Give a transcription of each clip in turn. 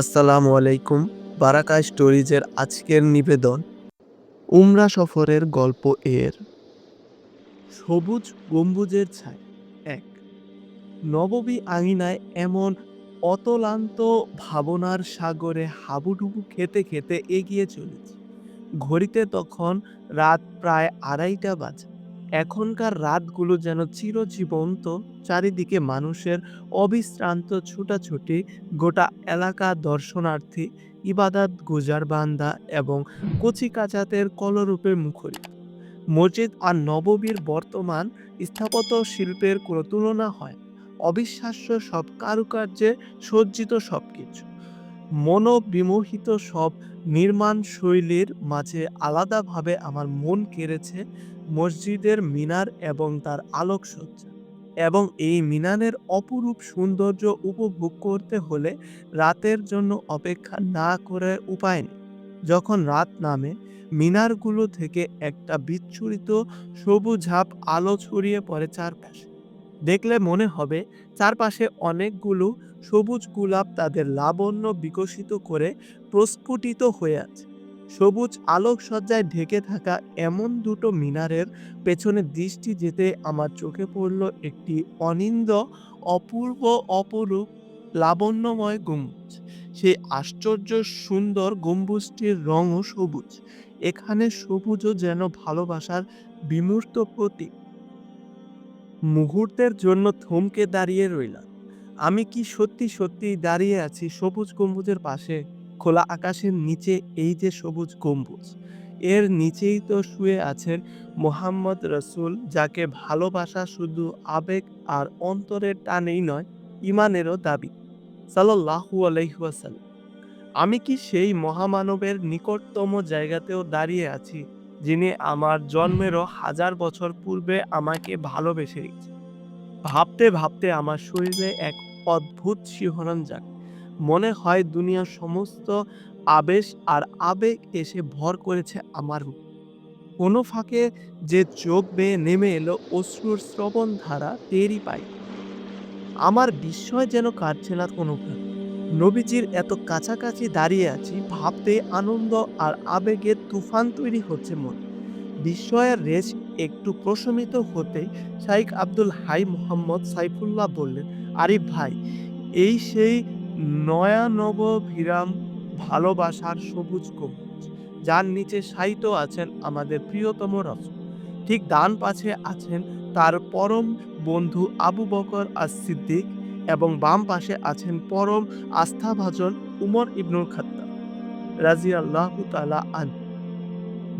আসসালামু আলাইকুম বারাকা স্টোরিজের আজকের নিবেদন। উমরা সফরের গল্প এর। সবুজ গম্বুজের ছাই, এক। নববী আঙিনায় এমন অতলান্ত ভাবনার সাগরে হাবুডুবু খেতে খেতে এগিয়ে চলেছি। ঘড়িতে তখন রাত প্রায় আড়াইটা বাজে। এখনকার রাতগুলো যেন চিরজীবন্ত, চারিদিকে মানুষের অবিশ্রান্ত ছুটাছুটি, গোটা এলাকা দর্শনার্থী, ইবাদাত গুজার বান্দা এবং কচিকাচাতের কলরূপে মুখরিত মসজিদ আর নববীর বর্তমান স্থাপত্য শিল্পের কোনো তুলনা হয় অবিশ্বাস্য সব কারুকার্যে সজ্জিত সব কিছু মনোবিমোহিত সব নির্মাণ শৈলীর মাঝে আলাদাভাবে আমার মন কেড়েছে মসজিদের মিনার এবং তার আলোকসজ্জা। এবং এই মিনারের অপরূপ সৌন্দর্য উপভোগ করতে হলে রাতের জন্য অপেক্ষা না করে উপায় নেই। যখন রাত নামে, মিনারগুলো থেকে একটা বিচ্ছুরিত সবুজাভ আলো ছড়িয়ে পড়ে চারপাশে। দেখলে মনে হবে, চারপাশে অনেকগুলো সবুজ গোলাপ তাদের লাবণ্য বিকশিত করে প্রস্ফুটিত হয়ে আছে। সবুজ আলোকসজ্জায় ঢেকে থাকা এমন দুটো মিনারের পেছনে দৃষ্টি যেতে আমার চোখে পড়ল একটি অনিন্দ, অপূর্ব, অপরূপ, লাবণ্যময় গম্বুজ। সেই আশ্চর্য, সুন্দর গম্বুজটির রঙও সবুজ। এখানে সবুজও যেন ভালোবাসার বিমূর্ত প্রতীক। মুহূর্তের জন্য থমকে দাঁড়িয়ে রইলাম। আমি কি সত্যি সত্যি দাঁড়িয়ে আছি সবুজ গম্বুজের পাশে? খোলা আকাশের নিচে এই যে সবুজ গম্বুজ, এর নিচেই তো শুয়ে আছেন মোহাম্মদ রসুল, যাকে ভালোবাসা শুধু আবেগ আর অন্তরের টানেই নয় ইমানেরও দাবি সাল্লাহু আলহিহাসাল্লাম আমি কি সেই মহামানবের নিকটতম জায়গাতেও দাঁড়িয়ে আছি, যিনি আমার জন্মেরও হাজার বছর পূর্বে আমাকে ভালোবেসে ভাবতে ভাবতে আমার শরীরে এক অদ্ভুত শিহরণ যাক মনে হয় দুনিয়ার সমস্ত আবেশ আর আবেগ এসে ভর করেছে আমার। কোনো ফাঁকে যে চোখ বেয়ে নেমে এলো অশ্রুর শ্রবণ ধারা টেরই পাই। আমার বিস্ময় যেন কাটছে না কোনো নবীজির এত কাছাকাছি দাঁড়িয়ে আছি ভাবতে আনন্দ আর আবেগের তুফান তৈরি হচ্ছে মন। বিস্ময়ের রেশ একটু প্রশমিত হতে শাইখ আব্দুল হাই মোহাম্মদ সাইফুল্লাহ বললেন, আরিফ ভাই, এই সেই নয়ানব ভিরাম ভালোবাসার সবুজ গম্বুজ যার নিচে শায়িত আছেন আমাদের প্রিয়তম রসুল ঠিক ডান পাশে আছেন তার পরম বন্ধু আবু বকর আর সিদ্দিক এবং বাম পাশে আছেন পরম আস্থাভাজন উমর ইবনুল খাত্তাব রাজি আল্লাহ তালা আন।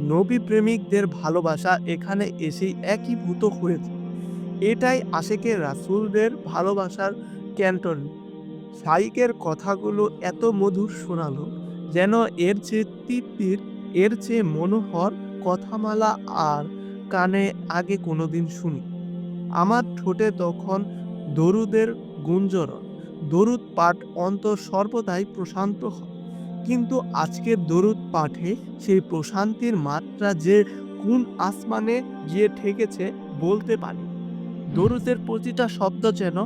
নবী প্রেমিকদের ভালোবাসা এখানে এসেই একীভূত হয়েছে। এটাই আশেকে রাসূলদের ভালোবাসার ক্যান্টন। সাইকের কথাগুলো এত মধুর শোনালো যেন এর চেয়ে তৃপ্তির এর চেয়ে মনোহর কথামালা আর কানে আগে কোনোদিন শুনি। আমার ঠোঁটে তখন দরুদের গুঞ্জরণ, দরুদ পাঠ অন্তর সর্বদাই প্রশান্ত হয় কিন্তু আজকের দরুদ পাঠে সেই প্রশান্তির মাত্রা যে কোন আসমানে গিয়ে ঠেকেছে বলতে পারি দরুদের প্রতিটা শব্দ যেন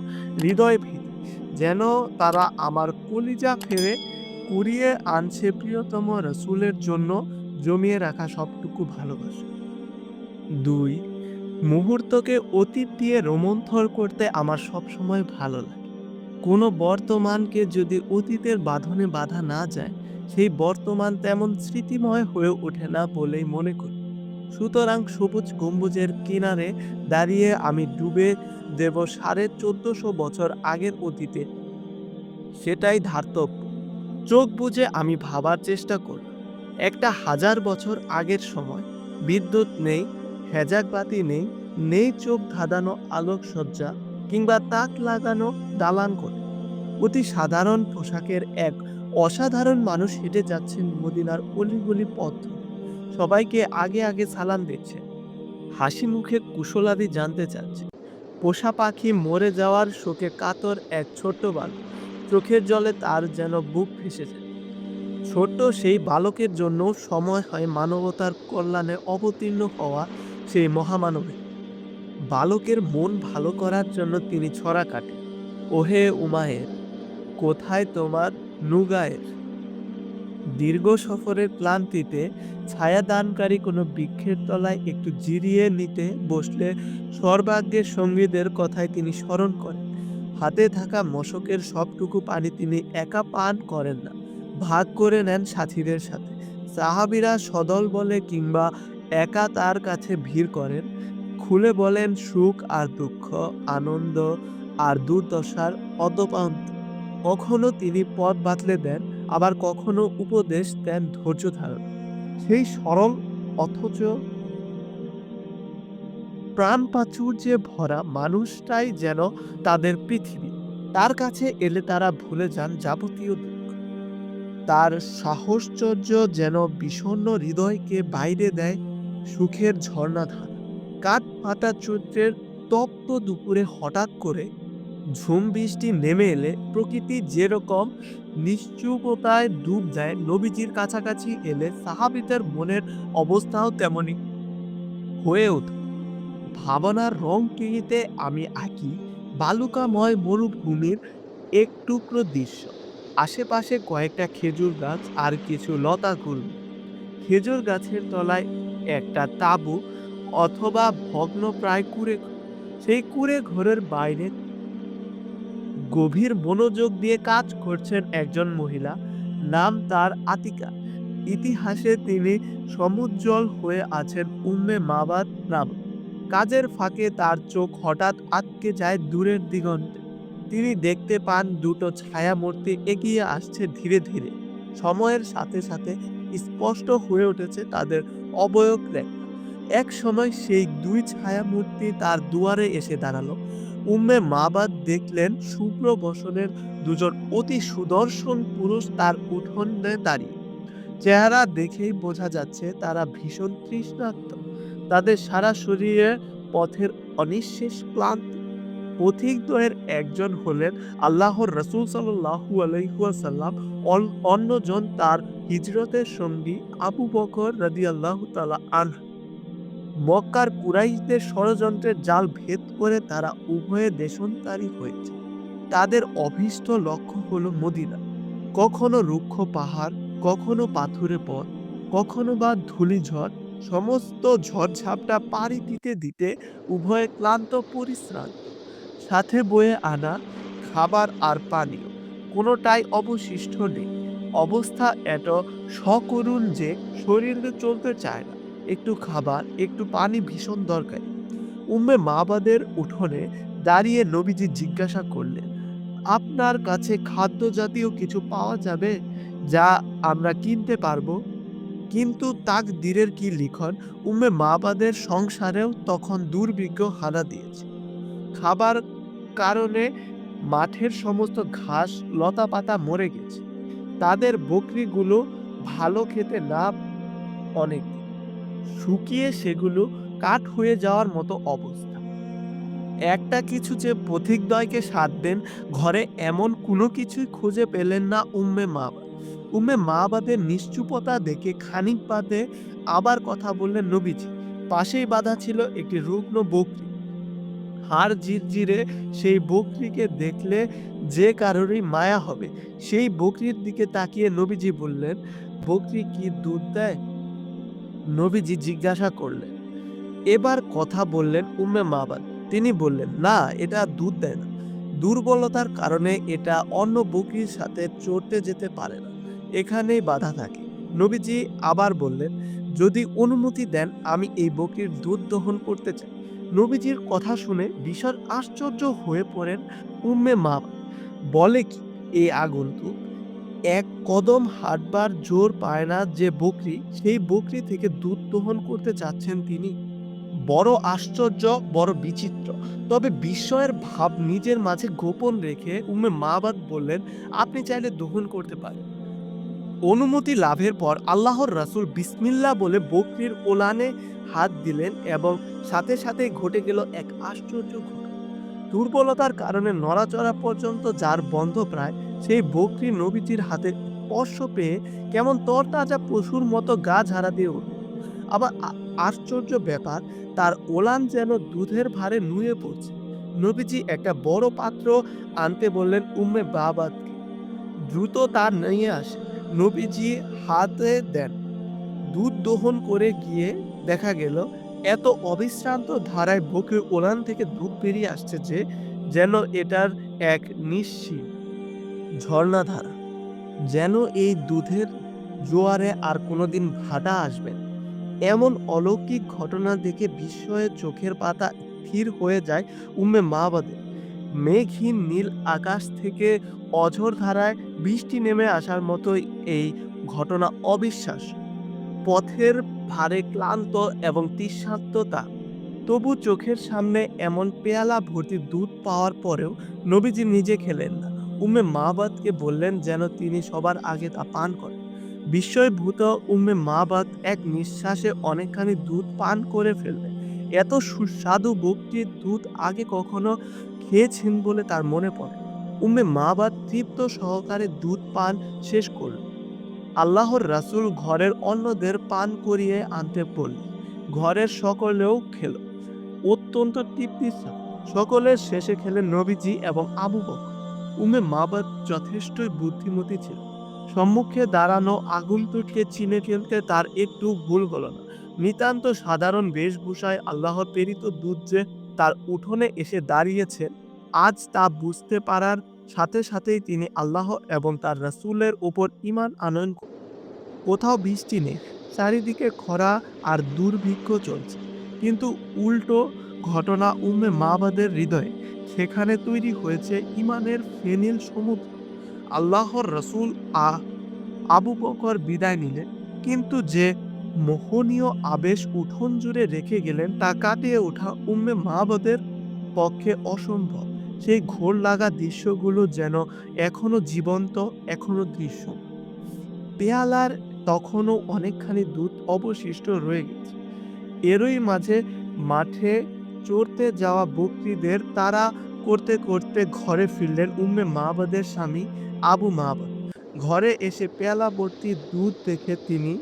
হৃদয় যেন তারা আমার কলিজা ফেরে কুড়িয়ে আনছে প্রিয়তম রসুলের জন্য জমিয়ে রাখা সবটুকু ভালোবাসা। দুই, মুহূর্তকে অতীত দিয়ে রোমন্থর করতে আমার সবসময় ভালো লাগে। কোনো বর্তমানকে যদি অতীতের বাঁধনে বাধা না যায়, সেই বর্তমান তেমন স্মৃতিময় হয়ে ওঠে না বলেই মনে করি। সুতরাং সবুজ গম্বুজের কিনারে দাঁড়িয়ে আমি ডুবে দেব সাড়ে চোদ্দশো বছর আগের অতীতে। সেটাই ধার্তব্য চোখ বুঝে আমি ভাবার চেষ্টা করি একটা হাজার বছর আগের সময় বিদ্যুৎ নেই হেজাক বাতি নেই নেই চোখ ধাঁধানো আলোকসজ্জা কিংবা তাক লাগানো দালান করে। অতি সাধারণ পোশাকের এক অসাধারণ মানুষ হেঁটে যাচ্ছেন মদিনার অলিগলি পথ সবাইকে আগে আগে সালাম দিচ্ছে। হাসি মুখে কুশলাদি জানতে চাচ্ছে। পোষা পাখি মরে যাওয়ার শোকে কাতর এক ছোট্ট বালক। চোখের জলে তার যেন বুক ফেসেছে ছোট্ট সেই বালকের জন্য সময় হয় মানবতার কল্যাণে অবতীর্ণ হওয়া সেই মহামানবের। বালকের মন ভালো করার জন্য তিনি ছড়া কাটে। ওহে উমায়ের, কোথায় তোমার নুগায়ের? দীর্ঘ সফরের ক্লান্তিতে ছায়াদানকারী কোনো বৃক্ষের তলায় একটু জিরিয়ে নিতে বসলে সর্বাগ্যের সঙ্গীদের কথায় তিনি স্মরণ করেন। হাতে থাকা মশকের সবটুকু পানি তিনি একা পান করেন না, ভাগ করে নেন সাথীদের সাথে। সাহাবিরা সদল বলে কিংবা একা তার কাছে ভিড় করেন, খুলে বলেন, সুখ আর দুঃখ, আনন্দ আর দুর্দশার অতপান্ত। কখনো তিনি পথ বাতলে দেন আবার কখনো উপদেশ দেন ধৈর্য ধারণ। সেই সরল অথচ প্রাণ প্রাচুর্যে ভরা মানুষটাই যেন তাদের পৃথিবী। তার কাছে এলে তারা ভুলে যান যাবতীয় দুঃখ। তার সাহসচর্য যেন বিষণ্ণ হৃদয়কে বাইরে দেয় সুখের ঝর্ণাধারা। কাঠ ফাটা চৈত্রের তপ্ত দুপুরে হঠাৎ করে ঝুম বৃষ্টি নেমে এলে প্রকৃতি যেরকম নিশ্চুপতায় ডুব দেয় নবীজির কাছাকাছি এলে সাহাবিদের মনের অবস্থাও তেমনি হয়ে ওঠে। ভাবনার রং কিনিতে আমি আঁকি বালুকাময় মরুভূমির এক টুকরো দৃশ্য। আশেপাশে কয়েকটা খেজুর গাছ আর কিছু লতা গুল্ম খেজুর গাছের তলায় একটা তাঁবু অথবা ভগ্ন প্রায় কুড়ে সেই কুড়ে ঘরের বাইরে গভীর মনোযোগ দিয়ে কাজ করছেন একজন মহিলা। নাম তার আতিকা। ইতিহাসে তিনি সমুজ্জ্বল হয়ে আছেন উম্মে মাবাদ নাম কাজের ফাঁকে তার চোখ হঠাৎ আটকে যায় দূরের দিগন্তে। তিনি দেখতে পান দুটো ছায়ামূর্তি এগিয়ে আসছে ধীরে ধীরে। সময়ের সাথে সাথে স্পষ্ট হয়ে উঠেছে তাদের অবয়ব রেখা। এক সময় সেই দুই ছায়ামূর্তি তার দুয়ারে এসে দাঁড়াল। উম্মে মাবাদ দেখলেন শুভ্র বসনের দুজন অতি সুদর্শন পুরুষ তার উঠোনে দাঁড়িয়ে। চেহারা দেখেই বোঝা যাচ্ছে তারা ভীষণ তৃষ্ণার্ত। তাদের সারা শরীরে পথের অনিঃশেষ ক্লান্তি। পথিকদ্বয়ের একজন হলেন আল্লাহর রসুল সাল্লাহু আলহিহাসাল্লাম অন্যজন তার হিজরতের সঙ্গী আবু বকর রাদি আল্লাহ তালা আনহু। মক্কার কুরাইশদের ষড়যন্ত্রের জাল ভেদ করে তারা উভয়ে দেশন্তারী হয়েছে। তাদের অভীষ্ট লক্ষ্য হল মদিনা। কখনো রুক্ষ পাহাড়, কখনো পাথুরে পথ কখনো বা ধূলিঝড় সমস্ত ঝড়ঝাপটা পাড়ি দিতে দিতে উভয়ে ক্লান্ত পরিশ্রান্ত। সাথে বয়ে আনা খাবার আর পানীয়, কোনোটাই অবশিষ্ট নেই। অবস্থা এত সকরুণ যে শরীরে চলতে চায় না। একটু খাবার, একটু পানি ভীষণ দরকার। উম্মে মাবাদের উঠোনে দাঁড়িয়ে নবীজি জিজ্ঞাসা করলেন, আপনার কাছে খাদ্য জাতীয় কিছু পাওয়া যাবে যা আমরা কিনতে পারব? কিন্তু তাক দিনের কি লিখন উম্মে মাবাদের সংসারেও তখন দুর্ভিক্ষ হানা দিয়েছে। খাবার কারণে মাঠের সমস্ত ঘাস লতা পাতা মরে গেছে। তাদের বকরিগুলো ভালো খেতে না অনেক শুকিয়ে সেগুলো কাঠ হয়ে যাওয়ার মতো অবস্থা। একটা কিছু যে পথিকদ্বয়কে সাথ দেন, ঘরে এমন কোনো কিছুই খুঁজে পেলেন না উম্মে মাবাদ। উম্মে মাবাদের নিশ্চুপতা দেখে খানিক বাদে আবার কথা বললেন নবীজি। পাশেই বাঁধা ছিল একটি রুগ্ন বকরি। হাড় জিরজিরে সেই বকরিকে দেখলে যে কারোরই মায়া হবে, সেই বকরির দিকে তাকিয়ে নবীজি বললেন, বকরি কি দুধ দেয়? নবীজি জিজ্ঞাসা করলেন এবার কথা বললেন উম্মে মাবাদ। তিনি বললেন, না, এটা দুধ দেয় না। দুর্বলতার কারণে এটা অন্য বকরির সাথে চড়তে যেতে পারে না। এখানেই বাধা থাকে। নবীজি আবার বললেন, যদি অনুমতি দেন, আমি এই বকরির দুধ দহন করতে চাই। নবীজির কথা শুনে বিশাল আশ্চর্য হয়ে পড়েন উম্মে মা বলে কি এই আগন্তুক, এক কদম হাঁটবার জোর পায় না যে বকরি, সেই বকরি থেকে দুধ দহন করতে চাচ্ছেন তিনি। বড় আশ্চর্য, বড় বিচিত্র। তবে বিস্ময়ের ভাব নিজের মাঝে গোপন রেখে উম্মে মাবাদ বললেন, আপনি চাইলে দহন করতে পারেন। অনুমতি লাভের পর আল্লাহর রাসূল বিসমিল্লাহ বলে বকরির ওলানে হাত দিলেন এবং সাথে সাথে ঘটে গেল এক আশ্চর্য ঘটনা। দুর্বলতার কারণে নড়াচড়া পর্যন্ত যার বন্ধ প্রায়, সেই বকরি নবীজির হাতে স্পর্শ পেয়ে কেমন তরতাজা পশুর মতো গা ঝাড়া দিয়ে উঠল। আবার আশ্চর্য ব্যাপার, তার ওলান যেন দুধের ভারে নুয়ে পড়ছে। নবীজি একটা বড় পাত্র আনতে বললেন উম্মে বাবাদকে। দ্রুত তার নিয়ে আসে। নবীজি হাতে দেন। দুধ দহন করে গিয়ে দেখা গেল, এত অবিশ্রান্ত ধারায় বকরির ওলান থেকে দুধ বেরিয়ে আসছে যে, যেন এটার এক নিশ্চিত ঝর্ণাধারা। যেন এই দুধের জোয়ারে আর কোনোদিন ভাটা আসবে না। এমন অলৌকিক ঘটনা দেখে বিস্ময়ে চোখের পাতা স্থির হয়ে যায় উম্মে মাবাদে মেঘহীন নীল আকাশ থেকে অঝোর ধারায় বৃষ্টি নেমে আসার মতোই এই ঘটনা অবিশ্বাস পথের ভারে ক্লান্ত এবং তৃষ্ণার্ততা। তবু চোখের সামনে এমন পেয়ালা ভর্তি দুধ পাওয়ার পরেও নবীজি নিজে খেলেন না। উম্মে মাবাদকে বললেন যেন তিনি সবার আগে তা পান করেন। বিস্ময়ভূত উম্মে মা বাদ এক নিঃশ্বাসে অনেকখানি দুধ পান করে ফেললেন এত সুস্বাদু বক্তির দুধ আগে কখনো খেয়েছেন বলে তার মনে পড়ে। উম্মে মাবাদ তৃপ্ত সহকারে দুধ পান শেষ করল। আল্লাহর রাসূল ঘরের অন্যদের পান করিয়ে আনতে বলল, ঘরের সকলেও খেল। অত্যন্ত তৃপ্তির সাথে। সকলের শেষে খেলেন নবীজি এবং আবু বকর। উমে মাবাদ যথেষ্টই বুদ্ধিমতী ছিল। সম্মুখে দাঁড়ানো আগন্তুককে চিনে ফেলতে তার একটু ভুল হলো না নিতান্ত সাধারণ বেশভূষায় আল্লাহর প্রেরিত দুধ যে তার উঠোনে এসে দাঁড়িয়েছে, আজ তা বুঝতে পারার সাথে সাথেই তিনি আল্লাহ এবং তার রাসূলের উপর ঈমান আনয়ন। কোথাও বৃষ্টি নেই, চারিদিকে খরা আর দুর্ভিক্ষ চলছে কিন্তু উল্টো ঘটনা উম্মে মাবাদের হৃদয়ে, সেখানে তৈরি হয়েছে ইমানের ফেনিল সমুদ্র আল্লাহর রসুল আ, আবু বকর বিদায় নিলেন। কিন্তু যে মোহনীয় আবেশ উঠোন জুড়ে রেখে গেলেন, তা কাটিয়ে ওঠা উম্মে মাবাদের পক্ষে অসম্ভব। সেই ঘোর লাগা দৃশ্যগুলো যেন এখনও জীবন্ত, এখনও দৃশ্য। পেয়ালার তখনও অনেকখানি দুধ অবশিষ্ট রয়ে গেছে। এরই মাঝে মাঠে চড়তে যাওয়া বকরিদের তারা করতে করতে ঘরে ফিরলেন উম্মে মাবাদের স্বামী আবু মাবাদ ঘরে এসে পেয়ালা ভর্তি দুধ দেখে তিনি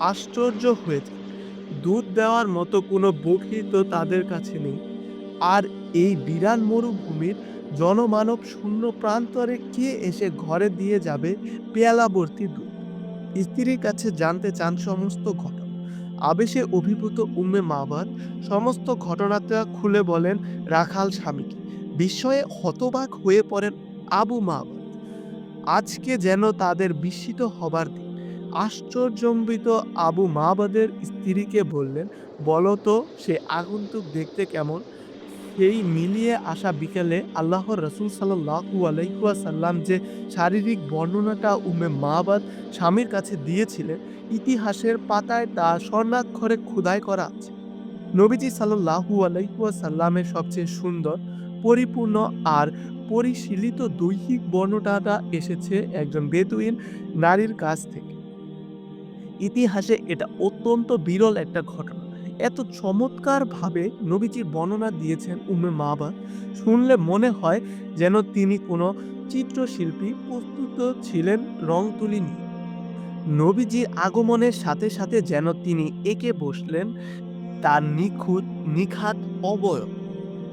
আশ্চর্য হয়েছেন। দুধ দেওয়ার মতো কোনো বকি তো তাদের কাছে নেই। আর এই বিরান মরুভূমির জনমানব শূন্য প্রান্তরে কে এসে ঘরে দিয়ে যাবে পেয়ালা ভর্তি দুধ? স্ত্রীর কাছে জানতে চান সমস্ত ঘটনা। আবেশে অভিভূত উম্মে মাবাদ সমস্ত ঘটনাটা খুলে বলেন রাখাল স্বামীকে। বিস্ময়ে হতবাক হয়ে পড়েন আবু মাবাদ। আজকে যেন তাদের বিস্মিত হবার দিন। আশ্চর্যম্বিত আবু মাবাদের স্ত্রীকে বললেন বলতো সে আগন্তুক দেখতে কেমন? সেই মিলিয়ে আসা বিকেলে আল্লাহর রসুল সাল্লাহু আলাইসাল্লাম যে শারীরিক বর্ণনাটা উমে মাবাদ স্বামীর কাছে দিয়েছিলেন, ইতিহাসের পাতায় তা স্বর্ণাক্ষরে খোদাই করা আছে। নবীজি সাল্লাহু আলাইসাল্লামের সবচেয়ে সুন্দর, পরিপূর্ণ আর পরিশীলিত দৈহিক বর্ণনাটা এসেছে একজন বেদুইন নারীর কাছ থেকে। ইতিহাসে এটা অত্যন্ত বিরল একটা ঘটনা। এত চমৎকারভাবে নবীজির বর্ণনা দিয়েছেন উম্মে মাবা শুনলে মনে হয় যেন তিনি কোনো চিত্রশিল্পী প্রস্তুত ছিলেন রং তুলি নিয়ে। নবীজির আগমনের সাথে সাথে যেন তিনি একে বসলেন তার নিখুঁত, নিখাত অবয়ব।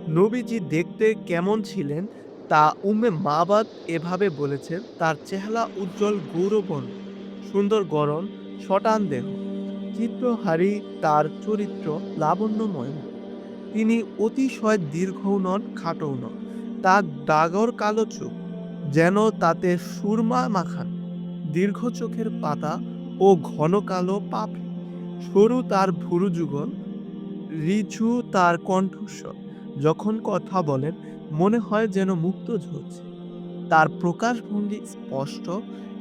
নবীজি দেখতে কেমন ছিলেন তা উম্মে মাবাদ এভাবে বলেছেন তার চেহারা উজ্জ্বল গৌরবন সুন্দর গরম শটান দেহ। চিত্রহারী তার চরিত্র লাবণ্যময়। তিনি অতিশয় দীর্ঘও নন খাটও নন তার ডাগর কালো চোখ, যেন তাতে সুরমা মাখান। দীর্ঘ চোখের পাতা ও ঘন কালো পাপ সরু তার ভুরু যুগল, রিঝু তার কণ্ঠস্বর। যখন কথা বলেন মনে হয় যেন মুক্ত ঝরছে। তার প্রকাশভঙ্গি স্পষ্ট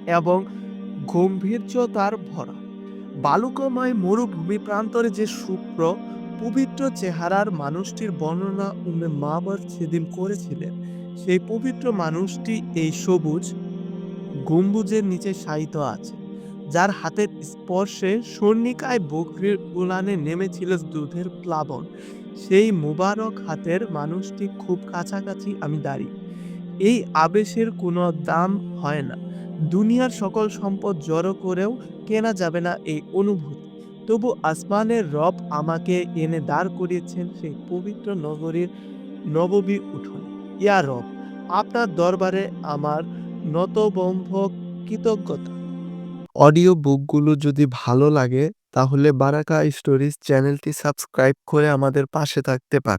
এবং গম্ভীর্যতার ভরা। বালুকময় মরুভূমি প্রান্তরে যে শুক্র পবিত্র চেহারার মানুষটির বর্ণনা উম্মে মাবার সেদিন করেছিলেন। সেই পবিত্র মানুষটি এই সবুজ গম্বুজের নিচে শায়িত আছে, যার হাতের স্পর্শে স্বর্ণিকায় বকরির উলানে নেমেছিল দুধের প্লাবন। সেই মুবারক হাতের মানুষটি খুব কাছাকাছি আমি দাঁড়িয়ে এই আবেশের কোনো দাম হয় না। দুনিয়ার সকল সম্পদ জড়ো করেও কেনা যাবে না এই অনুভূতি। তবু আসমানের রব আমাকে এনে দাঁড় করিয়েছেন সেই পবিত্র নগরীর নববী উঠোনে। ইয়া রব, আপনার দরবারে আমার নতবম্ভ কৃতজ্ঞতা। অডিও বুকগুলো যদি ভালো লাগে তাহলে বারাকা স্টোরিজ চ্যানেলটি সাবস্ক্রাইব করে আমাদের পাশে থাকতে পার।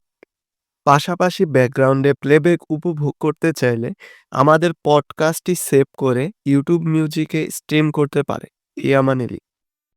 পাশাপাশি ব্যাকগ্রাউন্ডে প্লেব্যাক উপভোগ করতে চাইলে আমাদের পডকাস্টটি সেভ করে ইউটিউব মিউজিকে স্ট্রিম করতে পারে। ইয়ামানেলি